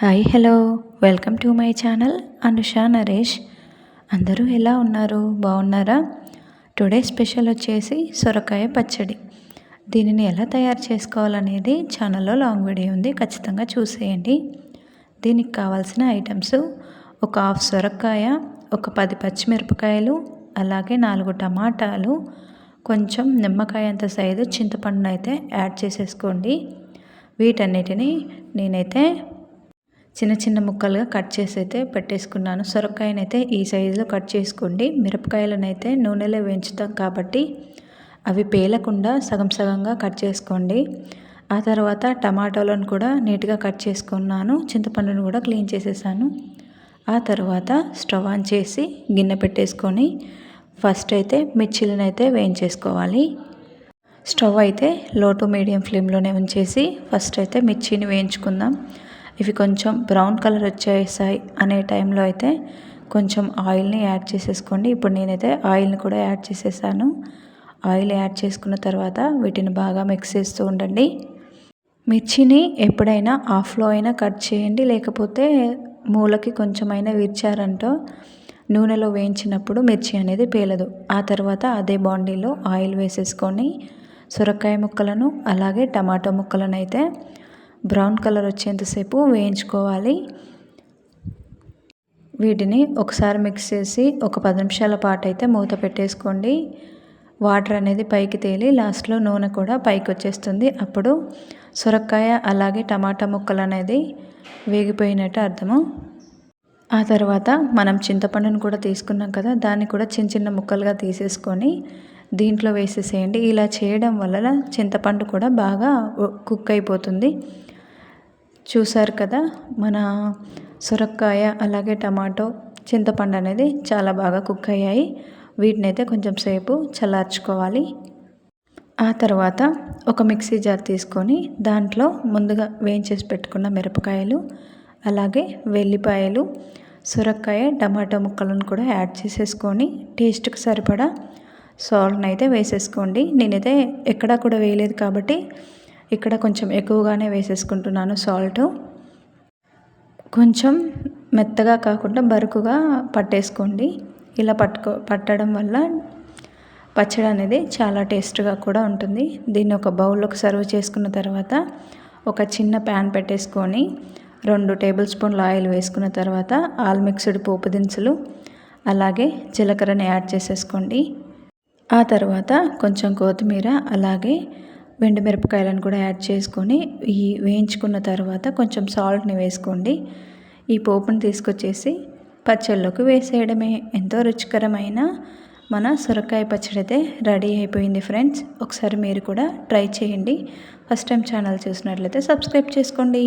Hi hello welcome to my channel Anusha Naresh అందరూ ఎలా ఉన్నారు? బాగున్నారా? టుడే స్పెషల్ వచ్చేసి సొరకాయ పచ్చడి. దీనిని ఎలా తయారు చేసుకోవాలనేది ఛానల్లో లాంగ్ వీడియో ఉంది. ఖచ్చితంగా చూసేయండి. దీనికి కావాల్సిన ఐటమ్స్ ఒక హాఫ్ సొరకాయ ఒక పది పచ్చిమిరపకాయలు అలాగే నాలుగు టమాటాలు కొంచెం నిమ్మకాయ అంత సైజు చింతపండునైతే యాడ్ చేసేసుకోండి. వీటన్నిటిని నేనైతే చిన్న చిన్న ముక్కలుగా కట్ చేసి అయితే పెట్టేసుకున్నాను. సొరకాయనైతే ఈ సైజులో కట్ చేసుకోండి. మిరపకాయలనైతే నూనెలో వేయించుతాం కాబట్టి అవి పేలకుండా సగం సగంగా కట్ చేసుకోండి. ఆ తర్వాత టమాటోలను కూడా నీట్గా కట్ చేసుకున్నాను. చింతపండును కూడా క్లీన్ చేసేసాను. ఆ తర్వాత స్టవ్ ఆన్ చేసి గిన్నె పెట్టేసుకొని ఫస్ట్ అయితే మిర్చిలను అయితే వేయించేసుకోవాలి. స్టవ్ అయితే లో టు మీడియం ఫ్లేమ్లోనే ఉంచేసి ఫస్ట్ అయితే మిర్చిని వేయించుకుందాం. ఇవి కొంచెం బ్రౌన్ కలర్ వచ్చేసాయి అనే టైంలో అయితే కొంచెం ఆయిల్ని యాడ్ చేసేసుకోండి. ఇప్పుడు నేనైతే ఆయిల్ని కూడా యాడ్ చేసేసాను. ఆయిల్ యాడ్ చేసుకున్న తర్వాత వీటిని బాగా మిక్స్ చేస్తూ ఉండండి. మిర్చిని ఎప్పుడైనా ఆఫ్లో అయినా కట్ చేయండి. లేకపోతే మూలకి కొంచెమైనా విరిచారంటో నూనెలో వేయించినప్పుడు మిర్చి అనేది పేలదు. ఆ తర్వాత అదే బాండీలో ఆయిల్ వేసేసుకొని సొరకాయ ముక్కలను అలాగే టమాటో ముక్కలను అయితే బ్రౌన్ కలర్ వచ్చేంతసేపు వేయించుకోవాలి. వీటిని ఒకసారి మిక్స్ చేసి ఒక పది నిమిషాల పాటు అయితే మూత పెట్టేసుకోండి. వాటర్ అనేది పైకి తేలి లాస్ట్లో నూనె కూడా పైకి వచ్చేస్తుంది. అప్పుడు సొరకాయ అలాగే టమాటా ముక్కలు అనేది వేగిపోయినట్టు అర్థము. ఆ తర్వాత మనం చింతపండును కూడా తీసుకున్నాం కదా దాన్ని కూడా చిన్న చిన్న ముక్కలుగా తీసేసుకొని దీంట్లో వేసేసేయండి. ఇలా చేయడం వల్ల చింతపండు కూడా బాగా కుక్ అయిపోతుంది. చూసారు కదా మన సొరకాయ అలాగే టమాటో చింతపండు అనేది చాలా బాగా కుక్ అయ్యాయి. వీటిని అయితే కొంచెం సేపు చల్లార్చుకోవాలి. ఆ తర్వాత ఒక మిక్సీ జార్ తీసుకొని దాంట్లో ముందుగా వేయించేసి పెట్టుకున్న మిరపకాయలు అలాగే వెల్లిపాయలు సొరకాయ టమాటో ముక్కలను కూడా యాడ్ చేసేసుకొని టేస్ట్కి సరిపడా సాల్ట్ని అయితే వేసేసుకోండి. నేనైతే ఎక్కడా కూడా వేయలేదు కాబట్టి ఇక్కడ కొంచెం ఎక్కువగానే వేసేసుకుంటున్నాను సాల్ట్. కొంచెం మెత్తగా కాకుండా బరుకుగా పట్టేసుకోండి. ఇలా పట్టుకో పట్టడం వల్ల పచ్చడి అనేది చాలా టేస్ట్గా కూడా ఉంటుంది. దీన్ని ఒక బౌల్లోకి సర్వ్ చేసుకున్న తర్వాత ఒక చిన్న ప్యాన్ పెట్టేసుకొని రెండు టేబుల్ స్పూన్ల ఆయిల్ వేసుకున్న తర్వాత ఆల్ మిక్స్డ్ పోపు దినుసులు అలాగే జీలకర్రని యాడ్ చేసేసుకోండి. ఆ తర్వాత కొంచెం కొత్తిమీర అలాగే మిరపకాయలను కూడా యాడ్ చేసుకొని ఈ వేయించుకున్న తర్వాత కొంచెం సాల్ట్ని వేసుకోండి. ఈ పోపుని తీసుకొచ్చేసి పచ్చళ్ళలోకి వేసేయడమే. ఎంతో రుచికరమైన మన సొరకాయ పచ్చడి అయితే రెడీ అయిపోయింది ఫ్రెండ్స్. ఒకసారి మీరు కూడా ట్రై చేయండి. ఫస్ట్ టైం ఛానల్ చూసినట్లయితే సబ్స్క్రైబ్ చేసుకోండి.